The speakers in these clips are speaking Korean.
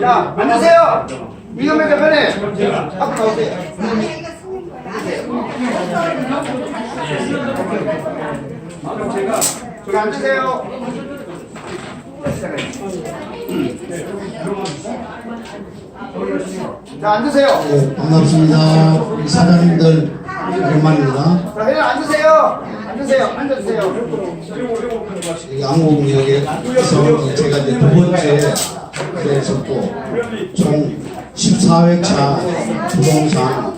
자, 앉으세요. 이금희 대표님, 앞으로 나오세요. 저기 앉으세요. 자, 앉으세요. 네, 반갑습니다. 우리 사장님들 오랜만입니다. 자, 회장 앉으세요. 앉으세요. 여기 안국역에서 제가 이제 두 번째 그랬었고 총 14회차 부동산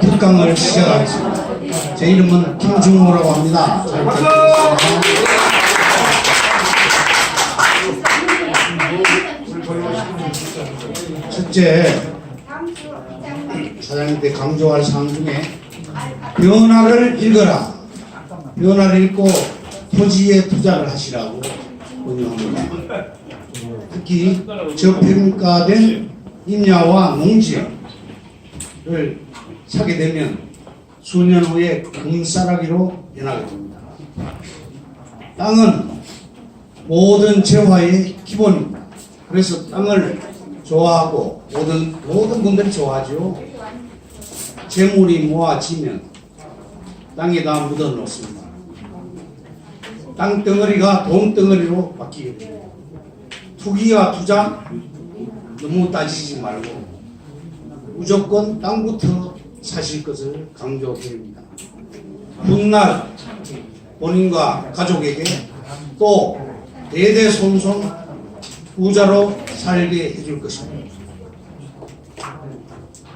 특강을 시작하겠습니다. 제 이름은 김중모라고 합니다. 첫째, 사장님께 강조할 사항 중에 변화를 읽어라. 변화를 읽고 토지에 투자를 하시라고 권유합니다. 특히 저평가된 임야와 농지를 사게 되면 수년 후에 금싸라기로 변하게 됩니다. 땅은 모든 재화의 기본입니다. 그래서 땅을 좋아하고 모든 모든 분들이 좋아하죠. 재물이 모아지면 땅에다 묻어 놓습니다. 땅 덩어리가 돈 덩어리로 바뀌게 됩니다. 투기와 투자 너무 따지지 말고 무조건 땅부터 사실 것을 강조드립니다. 훗날 본인과 가족에게 또 대대손손 부자로 살게 해줄 것입니다.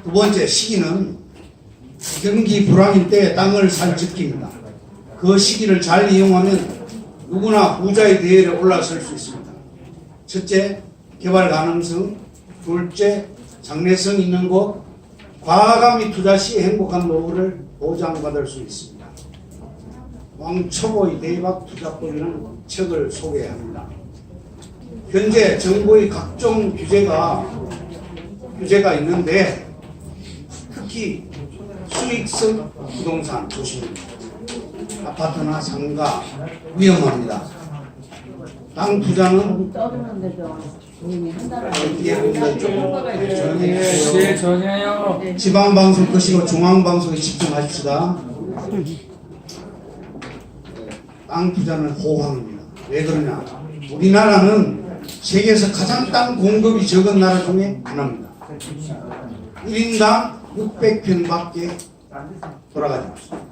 두 번째 시기는 경기 불황일 때 땅을 살 적기입니다. 그 시기를 잘 이용하면 누구나 부자의 대열에 올라설 수 있습니다. 첫째, 개발 가능성. 둘째, 장래성 있는 곳. 과감히 투자 시 행복한 노후를 보장받을 수 있습니다. 왕초보의 대박 투자법이라는 책을 소개합니다. 현재 정부의 각종 규제가 규제가 있는데 특히 수익성 부동산 조심입니다. 아파트나 상가 위험합니다. 땅 투자는 떠드는데도 본인이 한다는 여러분들 조금 조용히 네. 전혀요. 지방 방송 끄시고 중앙 방송에 집중하십시다. 땅 투자는 호황입니다. 왜 그러냐? 우리나라는 세계에서 가장 땅 공급이 적은 나라 중에 하나입니다. 1인당 600평밖에 돌아가지 않습니다.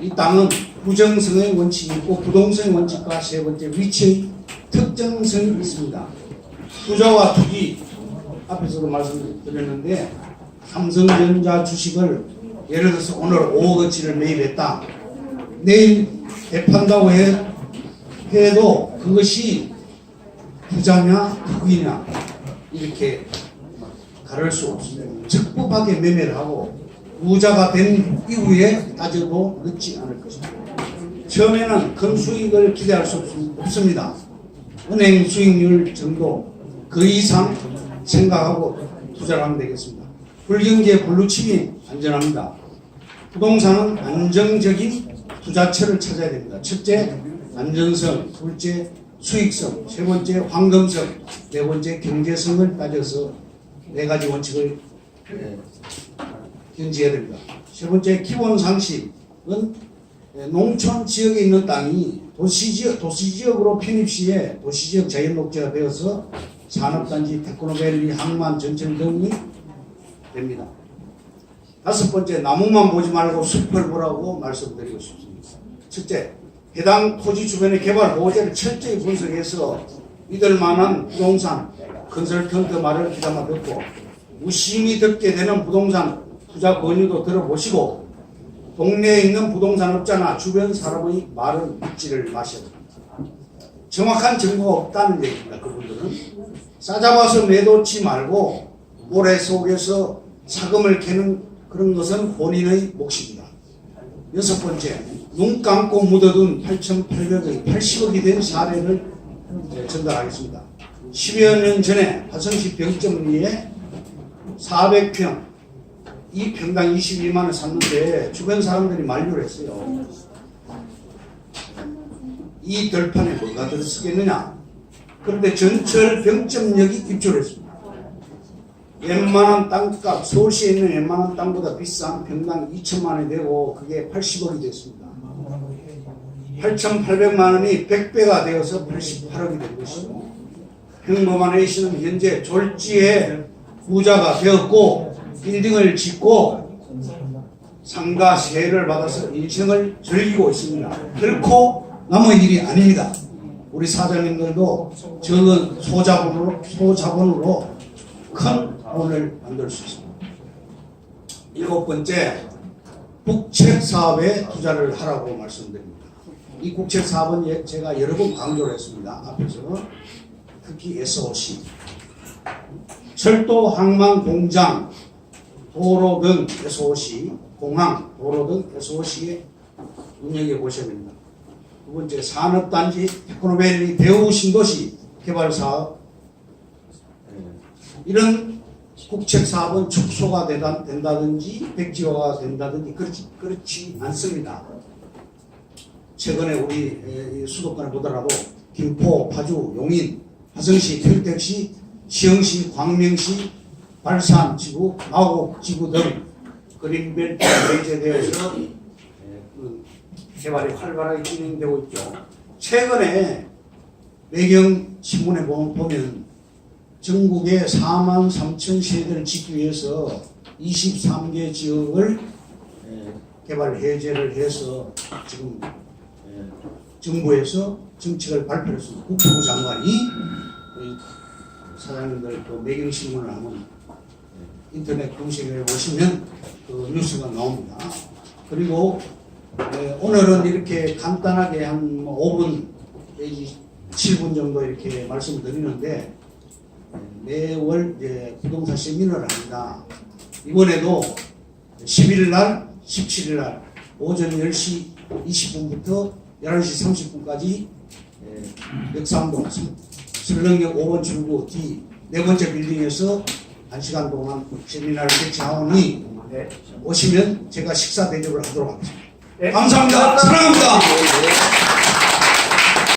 이 땅은 부정성의 원칙이 있고 부동성의 원칙과 세 번째 위치의 특정성이 있습니다. 투자와 투기 앞에서도 말씀드렸는데 삼성전자 주식을 예를 들어서 오늘 5억어치를 매입했다. 내일 되판다고 해, 해도 그것이 부자냐 투기냐 이렇게 가를 수 없습니다. 적법하게 매매를 하고 부자가 된 이후에 따져도 늦지 않을 것입니다. 처음에는 큰 수익을 기대할 수 없- 없습니다. 은행 수익률 정도 그 이상 생각하고 투자를 하면 되겠습니다. 불경제 블루칩이 안전합니다. 부동산은 안정적인 투자처를 찾아야 됩니다. 첫째, 안전성, 둘째, 수익성, 세 번째, 황금성, 네 번째, 경제성을 따져서 네 가지 원칙을 예, 견지해야 됩니다. 세 번째, 기본 상식은 예, 농촌 지역에 있는 땅이 도시 지역, 도시 지역으로 편입 시에 도시 지역 자연 녹지가 되어서 산업단지, 테크노밸리, 항만, 전철 등이 됩니다. 다섯 번째, 나무만 보지 말고 숲을 보라고 말씀드리고 싶습니다. 첫째, 해당 토지 주변의 개발 보호제를 철저히 분석해서 믿을 만한 부동산 컨설턴트 말을 귀담아 듣고 무심히 듣게 되는 부동산 투자 권유도 들어보시고 동네에 있는 부동산 업자나 주변 사람의 말을 믿지를 마셔야 됩니다. 정확한 정보가 없다는 얘기입니다. 그분들은 싸잡아서 매도치 말고 모래 속에서 사금을 캐는 그런 것은 본인의 몫입니다. 여섯 번째, 눈 감고 묻어둔 8,800억, 80억이 된 사례를 네, 전달하겠습니다. 10여 년 전에 화성시 병점 리에 400평, 이 평당 22만 원 샀는데 주변 사람들이 만류를 했어요. 이 들판에 뭐가 들어서겠느냐? 그런데 전철 병점역이 입주했습니다. 웬만한 땅값, 서울시에 있는 웬만한 땅보다 비싼 평당 2천만 원이 되고 그게 80억이 됐습니다. 8,800만 원이 100배가 되어서 88억이 된 것이고 평범한 A씨는 현재 졸지에 부자가 되었고 빌딩을 짓고 상가 세를 받아서 인생을 즐기고 있습니다. 결코 남의 일이 아닙니다. 우리 사장님들도 적은 소자본으로, 소자본으로 큰 돈을 만들 수 있습니다. 일곱 번째, 국책 사업에 투자를 하라고 말씀드립니다. 이 국책 사업은 예- 제가 여러 번 강조를 했습니다. 앞에서 특히 SOC, 철도, 항만, 공장, 도로 등 SOC, 공항, 도로 등 SOC에 운영해 보셔야 됩니다. 두 번째, 산업단지, 테크노밸리, 대우 신도시 개발 사업. 예, 이런 국책 사업은 축소가 되다, 된다든지 백지화가 된다든지 그렇지, 그렇지 않습니다. 최근에 우리 에, 이 수도권을 보더라도 김포, 파주, 용인, 화성시, 평택시, 시흥시, 광명시, 발산 지구, 마곡 지구 등 그린벨트 배제되어서 에, 그 개발이 활발하게 진행되고 있죠. 최근에 매경 신문에 보- 보면 전국에 4만 3천 세대를 짓기 위해서 23개 지역을 에, 개발 해제를 해서 지금 에, 정부에서 정책을 발표했습니다. 국토부 장관이 우리 사장님들 그 매경신문을 에, 인터넷 검색해 보시면 그 뉴스가 나옵니다. 그리고 에, 오늘은 이렇게 간단하게 한 5분 내지 7분 정도 이렇게 말씀을 드리는데 매월 이제 부동산 세미나를 합니다. 이번에도 11일 날, 17일 날 오전 10시 20분부터 11시 30분까지 역삼동 설렁역 5번 출구 뒤 네 번째 빌딩에서 1시간 동안 세미나를 개최하오니 오시면 제가 식사 대접을 하도록 하겠습니다. 감사합니다. 사랑합니다.